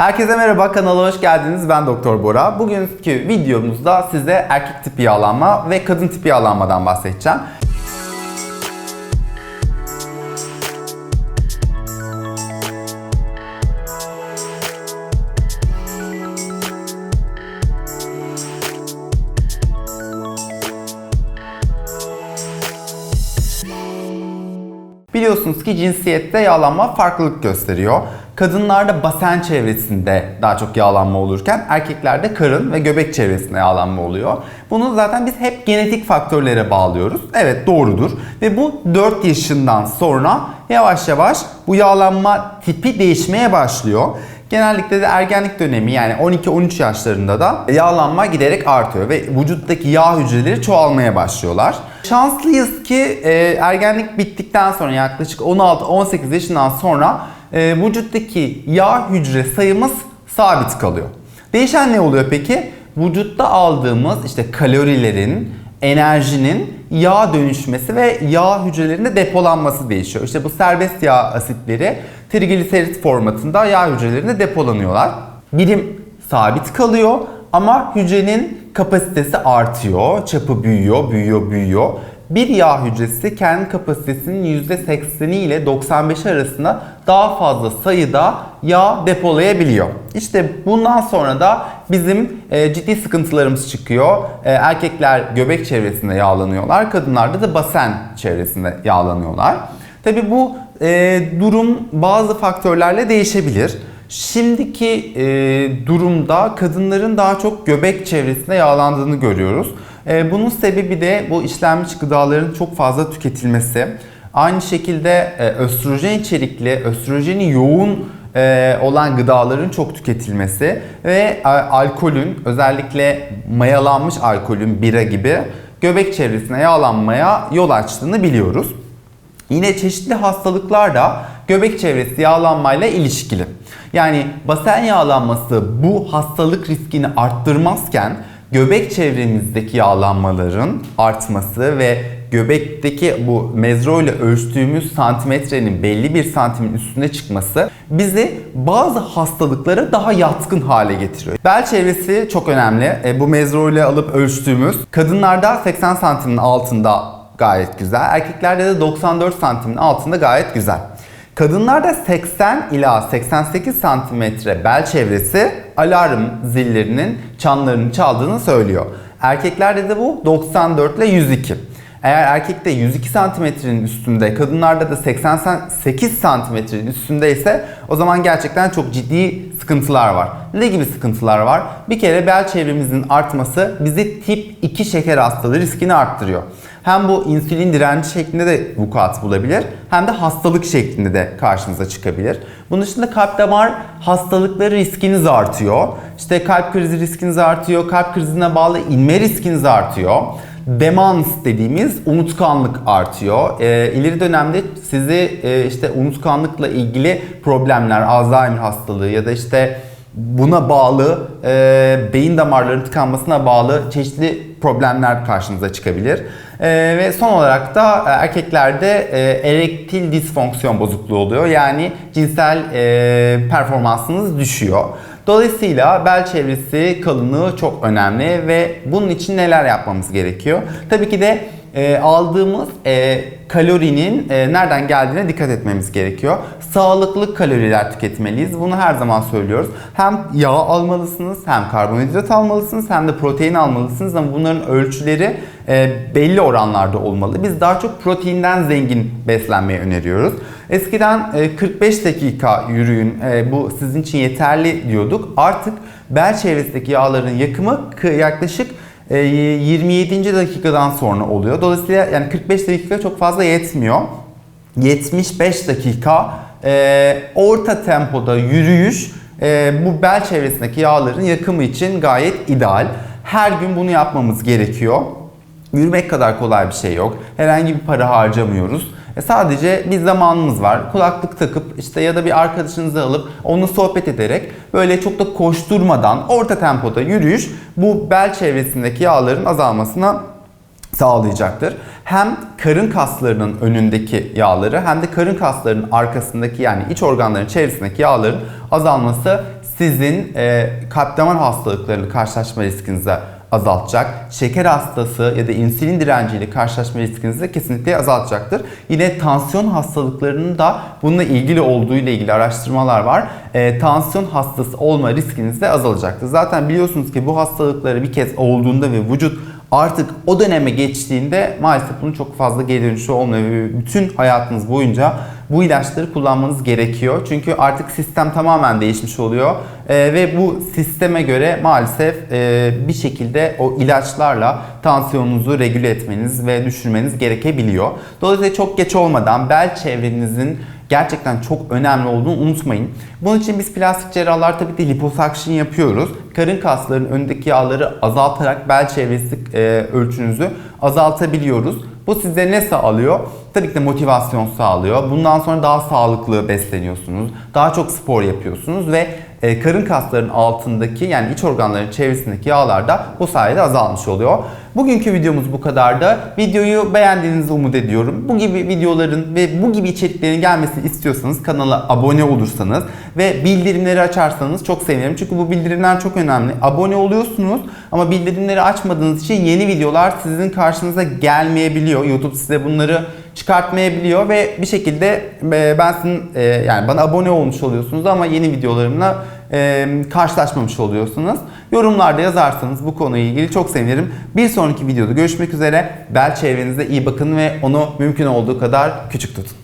Herkese merhaba, kanala hoş geldiniz. Ben Doktor Bora. Bugünkü videomuzda size erkek tipi yağlanma ve kadın tipi yağlanmadan bahsedeceğim. Biliyorsunuz ki cinsiyette yağlanma farklılık gösteriyor. Kadınlarda basen çevresinde daha çok yağlanma olurken erkeklerde karın ve göbek çevresinde yağlanma oluyor. Bunu zaten biz hep genetik faktörlere bağlıyoruz. Evet doğrudur. Ve bu 4 yaşından sonra yavaş yavaş bu yağlanma tipi değişmeye başlıyor. Genellikle de ergenlik dönemi yani 12-13 yaşlarında da yağlanma giderek artıyor ve vücuttaki yağ hücreleri çoğalmaya başlıyorlar. Şanslıyız ki e, ergenlik bittikten sonra yaklaşık 16-18 yaşından sonra e, vücuttaki yağ hücre sayımız sabit kalıyor. Değişen ne oluyor peki? Vücutta aldığımız işte kalorilerin, enerjinin yağ dönüşmesi ve yağ hücrelerinde depolanması değişiyor. İşte bu serbest yağ asitleri trigliserit formatında yağ hücrelerinde depolanıyorlar. Birim sabit kalıyor ama hücrenin kapasitesi artıyor, çapı büyüyor, büyüyor, büyüyor. Bir yağ hücresi kendi kapasitesinin %80'i ile 95 arasında daha fazla sayıda yağ depolayabiliyor. İşte bundan sonra da bizim e, ciddi sıkıntılarımız çıkıyor. E, erkekler göbek çevresinde yağlanıyorlar, kadınlarda da basen çevresinde yağlanıyorlar. Tabi bu e, durum bazı faktörlerle değişebilir. Şimdiki durumda kadınların daha çok göbek çevresinde yağlandığını görüyoruz. E, bunun sebebi de bu işlenmiş gıdaların çok fazla tüketilmesi. Aynı şekilde e, östrojen içerikli, östrojeni yoğun e, olan gıdaların çok tüketilmesi ve e, alkolün özellikle mayalanmış alkolün bira gibi göbek çevresine yağlanmaya yol açtığını biliyoruz. Yine çeşitli hastalıklar da göbek çevresi yağlanmayla ilişkili. Yani basen yağlanması bu hastalık riskini arttırmazken göbek çevremizdeki yağlanmaların artması ve göbekteki bu mezro ile ölçtüğümüz santimetrenin belli bir santimin üstüne çıkması bizi bazı hastalıklara daha yatkın hale getiriyor. Bel çevresi çok önemli. E, bu mezro ile alıp ölçtüğümüz kadınlarda 80 santimin altında gayet güzel. Erkeklerde de 94 santimin altında gayet güzel. Kadınlarda 80 ila 88 santimetre bel çevresi alarm zillerinin çanlarını çaldığını söylüyor. Erkeklerde de bu 94 ile 102. Eğer erkekte 102 santimetrenin üstünde, kadınlarda da 88 santimetrenin üstünde ise o zaman gerçekten çok ciddi sıkıntılar var. Ne gibi sıkıntılar var? Bir kere bel çevremizin artması bizi tip 2 şeker hastalığı riskini arttırıyor. Hem bu insülin direnci şeklinde de vukuat bulabilir hem de hastalık şeklinde de karşınıza çıkabilir. Bunun dışında kalp damar hastalıkları riskiniz artıyor. İşte kalp krizi riskiniz artıyor, kalp krizine bağlı inme riskiniz artıyor demans dediğimiz unutkanlık artıyor. E, ileri dönemde sizi e, işte unutkanlıkla ilgili problemler, Alzheimer hastalığı ya da işte buna bağlı e, beyin damarlarının tıkanmasına bağlı çeşitli problemler karşınıza çıkabilir. E, ve son olarak da e, erkeklerde e, erektil disfonksiyon bozukluğu oluyor. Yani cinsel e, performansınız düşüyor. Dolayısıyla bel çevresi kalınlığı çok önemli ve bunun için neler yapmamız gerekiyor? Tabii ki de e, aldığımız e, kalorinin e, nereden geldiğine dikkat etmemiz gerekiyor. Sağlıklı kaloriler tüketmeliyiz. Bunu her zaman söylüyoruz. Hem yağ almalısınız, hem karbonhidrat almalısınız, hem de protein almalısınız ama bunların ölçüleri e, belli oranlarda olmalı. Biz daha çok proteinden zengin beslenmeyi öneriyoruz. Eskiden e, 45 dakika yürüyün, e, bu sizin için yeterli diyorduk. Artık bel çevresindeki yağların yakımı yaklaşık 27. E, dakikadan sonra oluyor. Dolayısıyla yani 45 dakika çok fazla yetmiyor. 75 dakika e, orta tempoda yürüyüş e, bu bel çevresindeki yağların yakımı için gayet ideal. Her gün bunu yapmamız gerekiyor. Yürümek kadar kolay bir şey yok. Herhangi bir para harcamıyoruz. E sadece bir zamanımız var. Kulaklık takıp işte ya da bir arkadaşınızı alıp onunla sohbet ederek böyle çok da koşturmadan orta tempoda yürüyüş bu bel çevresindeki yağların azalmasına sağlayacaktır. Hem karın kaslarının önündeki yağları hem de karın kaslarının arkasındaki yani iç organların çevresindeki yağların azalması sizin e, kalp damar hastalıklarını karşılaşma riskinizi azaltacak. Şeker hastası ya da insülin direnciyle karşılaşma riskinizi de kesinlikle azaltacaktır. Yine tansiyon hastalıklarının da bununla ilgili olduğu ile ilgili araştırmalar var. E, tansiyon hastası olma riskiniz de azalacaktır. Zaten biliyorsunuz ki bu hastalıkları bir kez olduğunda ve vücut artık o döneme geçtiğinde maalesef bunun çok fazla geri dönüşü olmuyor bütün hayatınız boyunca bu ilaçları kullanmanız gerekiyor. Çünkü artık sistem tamamen değişmiş oluyor Ee, ve bu sisteme göre maalesef e, bir şekilde o ilaçlarla tansiyonunuzu regüle etmeniz ve düşürmeniz gerekebiliyor. Dolayısıyla çok geç olmadan bel çevrenizin gerçekten çok önemli olduğunu unutmayın. Bunun için biz plastik cerrahlar tabii ki liposuction yapıyoruz. Karın kaslarının önündeki yağları azaltarak bel çevresi e, ölçünüzü azaltabiliyoruz. Bu size ne sağlıyor? Tabii ki de motivasyon sağlıyor. Bundan sonra daha sağlıklı besleniyorsunuz. Daha çok spor yapıyorsunuz ve e, karın kaslarının altındaki yani iç organların çevresindeki yağlar da bu sayede azalmış oluyor. Bugünkü videomuz bu kadardı. Videoyu beğendiğinizi umut ediyorum. Bu gibi videoların ve bu gibi içeriklerin gelmesini istiyorsanız kanala abone olursanız ve bildirimleri açarsanız çok sevinirim. Çünkü bu bildirimler çok önemli. Abone oluyorsunuz ama bildirimleri açmadığınız için yeni videolar sizin karşınıza gelmeyebiliyor. YouTube size bunları çıkartmayabiliyor ve bir şekilde e, ben sizin e, yani bana abone olmuş oluyorsunuz ama yeni videolarımla e, karşılaşmamış oluyorsunuz. Yorumlarda yazarsanız bu konuyla ilgili çok sevinirim. Bir sonraki videoda görüşmek üzere. Bel çevrenize iyi bakın ve onu mümkün olduğu kadar küçük tutun.